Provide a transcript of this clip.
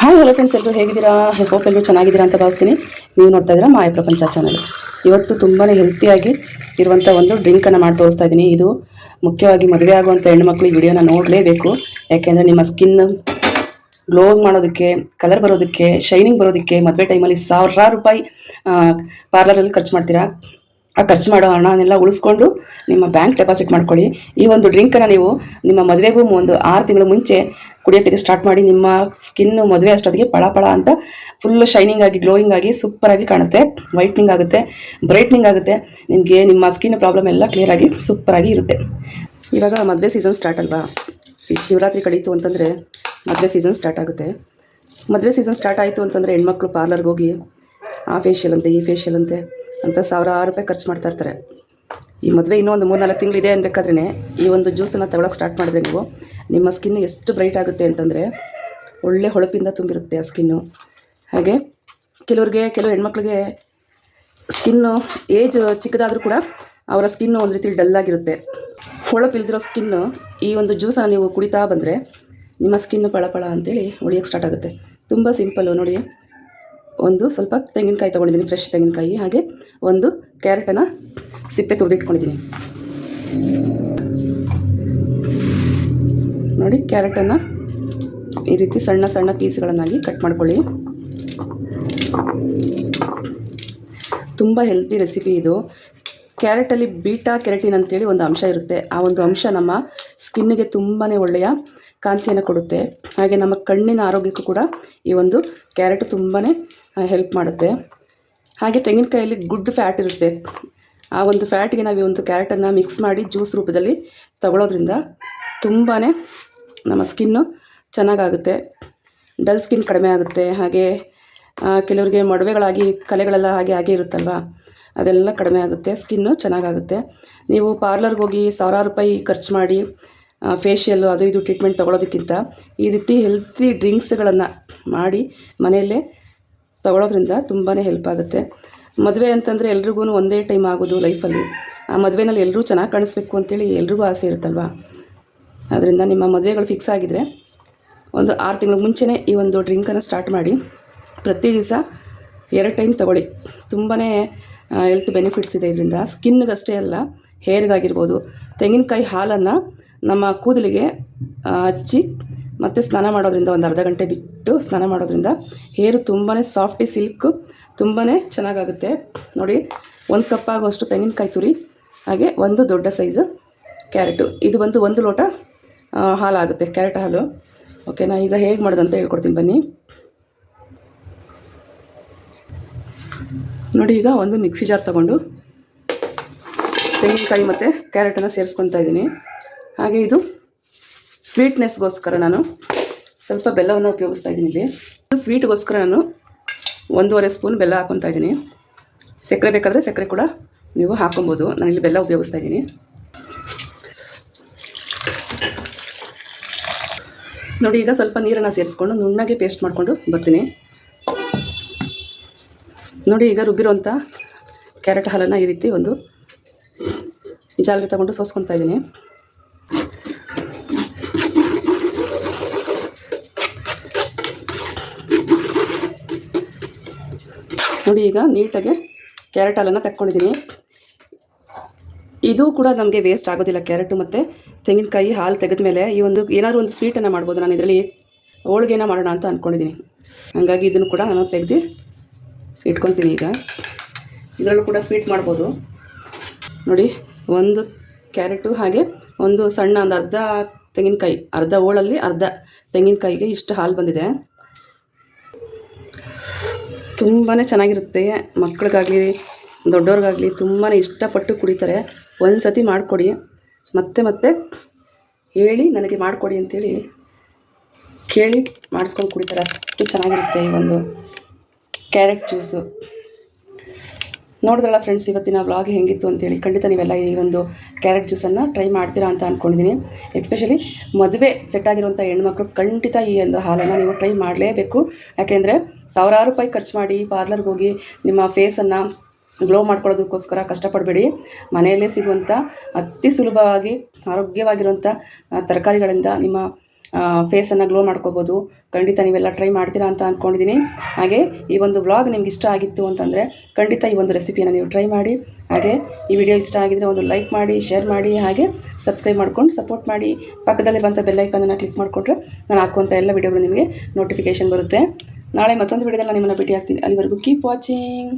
Hi hello friends ಎಲ್ಲರೂ ಹೇಗಿದ್ದೀರಾ? Hope ಎಲ್ಲರೂ ಚೆನ್ನಾಗಿದ್ದೀರಾ ಅಂತ ಭಾವಿಸ್ತೀನಿ. ನೀವು ನೋಡ್ತಾ ಇದ್ದೀರಾ ಮಾಯ ಪ್ರಪಂಚ ಚಾನಲ್ ಇವತ್ತು ತುಂಬಾ ಹೆಲ್ತಿಯಾಗಿ ಇರುವಂಥ ಒಂದು ಡ್ರಿಂಕನ್ನು ಮಾಡಿ ತೋರಿಸ್ತಾ ಇದ್ದೀನಿ. ಇದು ಮುಖ್ಯವಾಗಿ ಮದುವೆ ಆಗುವಂಥ ಹೆಣ್ಮಕ್ಳು ಈ ವಿಡಿಯೋನ ನೋಡಲೇಬೇಕು. ಯಾಕೆಂದರೆ ನಿಮ್ಮ ಸ್ಕಿನ್ ಗ್ಲೋ ಮಾಡೋದಕ್ಕೆ ಕಲರ್ ಬರೋದಕ್ಕೆ ಶೈನಿಂಗ್ ಬರೋದಕ್ಕೆ ಮದುವೆ ಟೈಮಲ್ಲಿ ಸಾವಿರಾರು ರೂಪಾಯಿ ಪಾರ್ಲರಲ್ಲಿ ಖರ್ಚು ಮಾಡ್ತೀರಾ? ಆ ಖರ್ಚು ಮಾಡೋ ಹಣನೆಲ್ಲ ಉಳಿಸ್ಕೊಂಡು ನಿಮ್ಮ ಬ್ಯಾಂಕ್ ಡೆಪಾಸಿಟ್ ಮಾಡ್ಕೊಳ್ಳಿ. ಈ ಒಂದು ಡ್ರಿಂಕನ್ನು ನೀವು ನಿಮ್ಮ ಮದುವೆಗೂ ಒಂದು ಆರು ತಿಂಗಳು ಮುಂಚೆ ಕುಡಿಯೋಕ್ಕೆ ಸ್ಟಾರ್ಟ್ ಮಾಡಿ ನಿಮ್ಮ ಸ್ಕಿನ್ನು ಮದುವೆ ಅಷ್ಟೊತ್ತಿಗೆ ಪಳ ಪಳ ಅಂತ ಫುಲ್ ಶೈನಿಂಗ್ ಆಗಿ ಗ್ಲೋಯಿಂಗ್ ಆಗಿ ಸೂಪರ್ ಆಗಿ ಕಾಣುತ್ತೆ. ವೈಟ್ನಿಂಗ್ ಆಗುತ್ತೆ ಬ್ರೈಟ್ನಿಂಗ್ ಆಗುತ್ತೆ. ನಿಮಗೆ ನಿಮ್ಮ ಸ್ಕಿನ್ ಪ್ರಾಬ್ಲಮ್ ಎಲ್ಲ ಕ್ಲಿಯರ್ ಆಗಿ ಸೂಪರ್ ಆಗಿ ಇರುತ್ತೆ. ಇವಾಗ ಮದುವೆ ಸೀಸನ್ ಸ್ಟಾರ್ಟ್ ಅಲ್ವಾ? ಈ ಶಿವರಾತ್ರಿ ಕಳೀತು ಅಂತಂದರೆ ಮದುವೆ ಸೀಸನ್ ಸ್ಟಾರ್ಟ್ ಆಗುತ್ತೆ. ಮದುವೆ ಸೀಸನ್ ಸ್ಟಾರ್ಟ್ ಆಯಿತು ಅಂತಂದರೆ ಹೆಣ್ಮಕ್ಳು ಪಾರ್ಲರ್ಗೆ ಹೋಗಿ, ಆ ಫೇಶಿಯಲ್ ಅಂತೆ, ಈ ಫೇಶಿಯಲ್ ಅಂತೆ ಅಂತ ಸಾವಿರಾರು ರೂಪಾಯಿ ಖರ್ಚು ಮಾಡ್ತಾ ಇರ್ತಾರೆ. ಈ ಮದುವೆ ಇನ್ನೂ ಒಂದು ಮೂರು ನಾಲ್ಕು ತಿಂಗಳು ಇದೆ ಅನ್ಬೇಕಾದ್ರೆ ಈ ಒಂದು ಜ್ಯೂಸನ್ನು ತಗೊಳಕ್ಕೆ ಸ್ಟಾರ್ಟ್ ಮಾಡಿದ್ರೆ ನೀವು ನಿಮ್ಮ ಸ್ಕಿನ್ ಎಷ್ಟು ಬ್ರೈಟ್ ಆಗುತ್ತೆ ಅಂತಂದರೆ ಒಳ್ಳೆ ಹೊಳಪಿಂದ ತುಂಬಿರುತ್ತೆ ಆ ಸ್ಕಿನ್ನು ಹಾಗೆ ಕೆಲವ್ರಿಗೆ, ಕೆಲವು ಹೆಣ್ಮಕ್ಳಿಗೆ ಸ್ಕಿನ್ನು ಏಜ್ ಚಿಕ್ಕದಾದರೂ ಕೂಡ ಅವರ ಸ್ಕಿನ್ನು ಒಂದು ರೀತಿ ಡಲ್ ಆಗಿರುತ್ತೆ. ಹೊಳಪಿಲ್ದಿರೋ ಸ್ಕಿನ್ನು ಈ ಒಂದು ಜ್ಯೂಸನ್ನು ನೀವು ಕುಡಿತಾ ಬಂದರೆ ನಿಮ್ಮ ಸ್ಕಿನ್ನು ಪಳಪಳ ಅಂತೇಳಿ ಉಳಿಯೋಕ್ಕೆ ಸ್ಟಾರ್ಟ್ ಆಗುತ್ತೆ. ತುಂಬ ಸಿಂಪಲ್ಲು ನೋಡಿ. ಒಂದು ಸ್ವಲ್ಪ ತೆಂಗಿನಕಾಯಿ ತೊಗೊಂಡಿದ್ದೀನಿ ಫ್ರೆಶ್ ತೆಂಗಿನಕಾಯಿ. ಹಾಗೆ ಒಂದು ಕ್ಯಾರೆಟನ್ನು ಸಿಪ್ಪೆ ತುರಿದಿಟ್ಕೊಂಡಿದ್ದೀನಿ ನೋಡಿ, ಕ್ಯಾರೆಟನ್ನು ಈ ರೀತಿ ಸಣ್ಣ ಸಣ್ಣ ಪೀಸ್ಗಳನ್ನಾಗಿ ಕಟ್ ಮಾಡ್ಕೊಳ್ಳಿ. ತುಂಬ ಹೆಲ್ತಿ ರೆಸಿಪಿ ಇದು. ಕ್ಯಾರೆಟಲ್ಲಿ ಬೀಟಾ ಕೆರೆಟಿನ್ ಅಂತೇಳಿ ಒಂದು ಅಂಶ ಇರುತ್ತೆ. ಆ ಒಂದು ಅಂಶ ನಮ್ಮ ಸ್ಕಿನ್ನಿಗೆ ತುಂಬಾ ಒಳ್ಳೆಯ ಕಾಂತಿಯನ್ನು ಕೊಡುತ್ತೆ. ಹಾಗೆ ನಮ್ಮ ಕಣ್ಣಿನ ಆರೋಗ್ಯಕ್ಕೂ ಕೂಡ ಈ ಒಂದು ಕ್ಯಾರೆಟ್ ತುಂಬಾ ಹೆಲ್ಪ್ ಮಾಡುತ್ತೆ. ಹಾಗೆ ತೆಂಗಿನಕಾಯಲ್ಲಿ ಗುಡ್ ಫ್ಯಾಟ್ ಇರುತ್ತೆ. ಆ ಒಂದು ಫ್ಯಾಟಿಗೆ ನಾವು ಒಂದು ಕ್ಯಾರೆಟನ್ನು ಮಿಕ್ಸ್ ಮಾಡಿ ಜ್ಯೂಸ್ ರೂಪದಲ್ಲಿ ತಗೊಳ್ಳೋದ್ರಿಂದ ತುಂಬಾ ನಮ್ಮ ಸ್ಕಿನ್ನು ಚೆನ್ನಾಗಾಗುತ್ತೆ. ಡಲ್ ಸ್ಕಿನ್ ಕಡಿಮೆ ಆಗುತ್ತೆ. ಹಾಗೆ ಕೆಲವರಿಗೆ ಮೊಡವೆಗಳಾಗಿ, ಕಲೆಗಳೆಲ್ಲ ಹಾಗೆ ಹಾಗೆ ಇರುತ್ತಲ್ವ? ಅದೆಲ್ಲ ಕಡಿಮೆ ಆಗುತ್ತೆ. ಸ್ಕಿನ್ನು ಚೆನ್ನಾಗಾಗುತ್ತೆ. ನೀವು ಪಾರ್ಲರ್ಗೆ ಹೋಗಿ ಸಾವಿರಾರು ರೂಪಾಯಿ ಖರ್ಚು ಮಾಡಿ ಫೇಶಿಯಲ್ಲು ಅದು ಇದು ಟ್ರೀಟ್ಮೆಂಟ್ ತೊಗೊಳೋದಕ್ಕಿಂತ ಈ ರೀತಿ ಹೆಲ್ತಿ ಡ್ರಿಂಕ್ಸ್ಗಳನ್ನು ಮಾಡಿ ಮನೆಯಲ್ಲೇ ತಗೊಳ್ಳೋದ್ರಿಂದ ತುಂಬಾ ಹೆಲ್ಪ್ ಆಗುತ್ತೆ. ಮದುವೆ ಅಂತಂದರೆ ಎಲ್ರಿಗೂ ಒಂದೇ ಟೈಮ್ ಆಗೋದು ಲೈಫಲ್ಲಿ ಆ ಮದುವೆನಲ್ಲಿ ಎಲ್ಲರೂ ಚೆನ್ನಾಗಿ ಕಾಣಿಸ್ಬೇಕು ಅಂತೇಳಿ ಎಲ್ರಿಗೂ ಆಸೆ ಇರುತ್ತಲ್ವ? ಅದರಿಂದ ನಿಮ್ಮ ಮದುವೆಗಳು ಫಿಕ್ಸ್ ಆಗಿದ್ರೆ ಒಂದು ಆರು ತಿಂಗಳ ಮುಂಚೆನೇ ಈ ಒಂದು ಡ್ರಿಂಕನ್ನು ಸ್ಟಾರ್ಟ್ ಮಾಡಿ, ಪ್ರತಿ ದಿವಸ ಎರಡು ಟೈಮ್ ತಗೊಳ್ಳಿ. ತುಂಬಾ ಹೆಲ್ತ್ ಬೆನಿಫಿಟ್ಸ್ ಇದೆ ಇದರಿಂದ. ಸ್ಕಿನ್ಗಷ್ಟೇ ಅಲ್ಲ ಹೇರ್ಗಾಗಿರ್ಬೋದು ತೆಂಗಿನಕಾಯಿ ಹಾಲನ್ನು ನಮ್ಮ ಕೂದಲಿಗೆ ಹಚ್ಚಿ ಮತ್ತು ಸ್ನಾನ ಮಾಡೋದ್ರಿಂದ ಒಂದು ಅರ್ಧ ಗಂಟೆ ಬಿಟ್ಟು ಸ್ನಾನ ಮಾಡೋದ್ರಿಂದ ಹೇರು ತುಂಬಾ ಸಾಫ್ಟಿ ಸಿಲ್ಕ್ ತುಂಬಾ ಚೆನ್ನಾಗಾಗುತ್ತೆ. ನೋಡಿ, ಒಂದು ಕಪ್ ಆಗುವಷ್ಟು ತೆಂಗಿನಕಾಯಿ ತುರಿ, ಹಾಗೆ ಒಂದು ದೊಡ್ಡ ಸೈಜು ಕ್ಯಾರೆಟು ಇದು ಬಂದು ಒಂದು ಲೋಟ ಹಾಲಾಗುತ್ತೆ ಕ್ಯಾರೆಟ್ ಹಾಲು. ಓಕೆನಾ ಈಗ ಹೇಗೆ ಮಾಡೋದು ಅಂತ ಹೇಳ್ಕೊಡ್ತೀನಿ ಬನ್ನಿ. ನೋಡಿ, ಈಗ ಒಂದು ಮಿಕ್ಸಿ ಜಾರ್ ತಗೊಂಡು ತೆಂಗಿನಕಾಯಿ ಮತ್ತು ಕ್ಯಾರೆಟನ್ನು ಸೇರಿಸ್ಕೊತಾ ಇದ್ದೀನಿ. ಹಾಗೆ ಇದು ಸ್ವೀಟ್ನೆಸ್ಗೋಸ್ಕರ ನಾನು ಸ್ವಲ್ಪ ಬೆಲ್ಲವನ್ನು ಉಪಯೋಗಿಸ್ತಾ ಇದ್ದೀನಿ ಇಲ್ಲಿ. ಸ್ವೀಟ್ಗೋಸ್ಕರ ನಾನು ಒಂದೂವರೆ ಸ್ಪೂನ್ ಬೆಲ್ಲ ಹಾಕೊತಾ ಇದ್ದೀನಿ. ಸಕ್ಕರೆ ಬೇಕಾದರೆ ಸಕ್ಕರೆ ಕೂಡ ನೀವು ಹಾಕೊಬೋದು. ನಾನಿಲ್ಲಿ ಬೆಲ್ಲ ಉಪಯೋಗಿಸ್ತಾ ಇದ್ದೀನಿ. ನೋಡಿ, ಈಗ ಸ್ವಲ್ಪ ನೀರನ್ನು ಸೇರಿಸ್ಕೊಂಡು ನುಣ್ಣಗೆ ಪೇಸ್ಟ್ ಮಾಡಿಕೊಂಡು ಬರ್ತೀನಿ. ನೋಡಿ, ಈಗ ರುಬ್ಬಿರೋಂಥ ಕ್ಯಾರೆಟ್ ಹಾಲನ್ನು ಈ ರೀತಿ ಒಂದು ಜಾಲಿಗೆ ತಗೊಂಡು ಸೋಸ್ಕೊತಾ ಇದ್ದೀನಿ. ಈಗ ನೀಟಾಗಿ ಕ್ಯಾರೆಟ್ ಹಾಲನ್ನು ತಕ್ಕೊಂಡಿದ್ದೀನಿ. ಇದು ಕೂಡ ನಮಗೆ ವೇಸ್ಟ್ ಆಗೋದಿಲ್ಲ ಕ್ಯಾರೆಟು ಮತ್ತು ತೆಂಗಿನಕಾಯಿ ಹಾಲು ತೆಗೆದ ಮೇಲೆ ಈ ಒಂದು ಏನಾದರೂ ಒಂದು ಸ್ವೀಟನ್ನು ಮಾಡ್ಬೋದು ನಾನು ಇದರಲ್ಲಿ. ಹೋಳಿಗೆನ ಮಾಡೋಣ ಅಂತ ಅಂದ್ಕೊಂಡಿದ್ದೀನಿ ಹಾಗಾಗಿ ಇದನ್ನು ಕೂಡ ನಾನು ತೆಗೆದು ಇಟ್ಕೊತೀನಿ ಈಗ. ಇದರಲ್ಲೂ ಕೂಡ ಸ್ವೀಟ್ ಮಾಡ್ಬೋದು. ನೋಡಿ, ಒಂದು ಕ್ಯಾರೆಟು ಹಾಗೆ ಒಂದು ಸಣ್ಣ ಒಂದು ಅರ್ಧ ತೆಂಗಿನಕಾಯಿ, ಅರ್ಧ ಹೋಳಲ್ಲಿ ಅರ್ಧ ತೆಂಗಿನಕಾಯಿಗೆ ಇಷ್ಟು ಹಾಲು ಬಂದಿದೆ. ತುಂಬಾ ಚೆನ್ನಾಗಿರುತ್ತೆ. ಮಕ್ಳಿಗಾಗಲಿ ದೊಡ್ಡವ್ರಿಗಾಗಲಿ ತುಂಬಾ ಇಷ್ಟಪಟ್ಟು ಕುಡಿತಾರೆ. ಒಂದು ಸತಿ ಮಾಡಿಕೊಡಿ. ಮತ್ತೆ ಮತ್ತೆ ಹೇಳಿ, ನನಗೆ ಮಾಡಿಕೊಡಿ ಅಂತೇಳಿ ಕೇಳಿ ಮಾಡಿಸ್ಕೊಂಡು ಕುಡಿತಾರೆ. ಅಷ್ಟು ಚೆನ್ನಾಗಿರುತ್ತೆ ಈ ಒಂದು ಕ್ಯಾರೆಟ್ ಜ್ಯೂಸು. ನೋಡಿದ್ರಲ್ಲ ಫ್ರೆಂಡ್ಸ್ ಇವತ್ತಿನ ವ್ಲಾಗ್ ಹೆಂಗಿತ್ತು ಅಂತೇಳಿ. ಖಂಡಿತ ನೀವೆಲ್ಲ ಈ ಒಂದು ಕ್ಯಾರೆಟ್ ಜ್ಯೂಸನ್ನು ಟ್ರೈ ಮಾಡ್ತೀರಾ ಅಂತ ಅಂದ್ಕೊಂಡಿದ್ದೀನಿ ಎಸ್ಪೆಷಲಿ ಮದುವೆ ಸೆಟ್ ಆಗಿರುವಂಥ ಹೆಣ್ಮಕ್ಳು ಖಂಡಿತ ಈ ಒಂದು ಹಾಲನ್ನು ನೀವು ಟ್ರೈ ಮಾಡಲೇಬೇಕು. ಯಾಕೆಂದರೆ ಸಾವಿರಾರು ರೂಪಾಯಿ ಖರ್ಚು ಮಾಡಿ ಪಾರ್ಲರ್ಗೆ ಹೋಗಿ ನಿಮ್ಮ ಫೇಸನ್ನು ಗ್ಲೋ ಮಾಡ್ಕೊಳ್ಳೋದಕ್ಕೋಸ್ಕರ ಕಷ್ಟಪಡಬೇಡಿ. ಮನೆಯಲ್ಲೇ ಸಿಗುವಂಥ ಅತಿ ಸುಲಭವಾಗಿ ಆರೋಗ್ಯವಾಗಿರುವಂಥ ತರಕಾರಿಗಳಿಂದ ನಿಮ್ಮ ಫೇಸನ್ನು ಗ್ಲೋ ಮಾಡ್ಕೋಬೋದು. ಖಂಡಿತ ನೀವೆಲ್ಲ ಟ್ರೈ ಮಾಡ್ತೀರಾ ಅಂತ ಅಂದ್ಕೊಂಡಿದ್ದೀನಿ ಹಾಗೆ ಈ ಒಂದು ವ್ಲಾಗ್ ನಿಮ್ಗೆ ಇಷ್ಟ ಆಗಿತ್ತು ಅಂತಂದರೆ ಖಂಡಿತ ಈ ಒಂದು ರೆಸಿಪಿಯನ್ನು ನೀವು ಟ್ರೈ ಮಾಡಿ. ಹಾಗೆ ಈ ವಿಡಿಯೋ ಇಷ್ಟ ಆಗಿದ್ದರೆ ಒಂದು ಲೈಕ್ ಮಾಡಿ ಶೇರ್ ಮಾಡಿ, ಹಾಗೆ ಸಬ್ಸ್ಕ್ರೈಬ್ ಮಾಡ್ಕೊಂಡು ಸಪೋರ್ಟ್ ಮಾಡಿ. ಪಕ್ಕದಲ್ಲಿರುವಂಥ ಬೆಲ್ಲೈಕನ್ನು ಕ್ಲಿಕ್ ಮಾಡಿಕೊಂಡ್ರೆ ನಾನು ಹಾಕುವಂಥ ಎಲ್ಲ ವಿಡಿಯೋಗಳು ನಿಮಗೆ ನೋಟಿಫಿಕೇಷನ್ ಬರುತ್ತೆ. ನಾಳೆ ಮತ್ತೊಂದು ವಿಡಿಯೋದಲ್ಲಿ ನಾನು ನಿಮ್ಮನ್ನು ಭೇಟಿ ಆಗ್ತೀನಿ ಅಲ್ಲಿವರೆಗೂ ಕೀಪ್ ವಾಚಿಂಗ್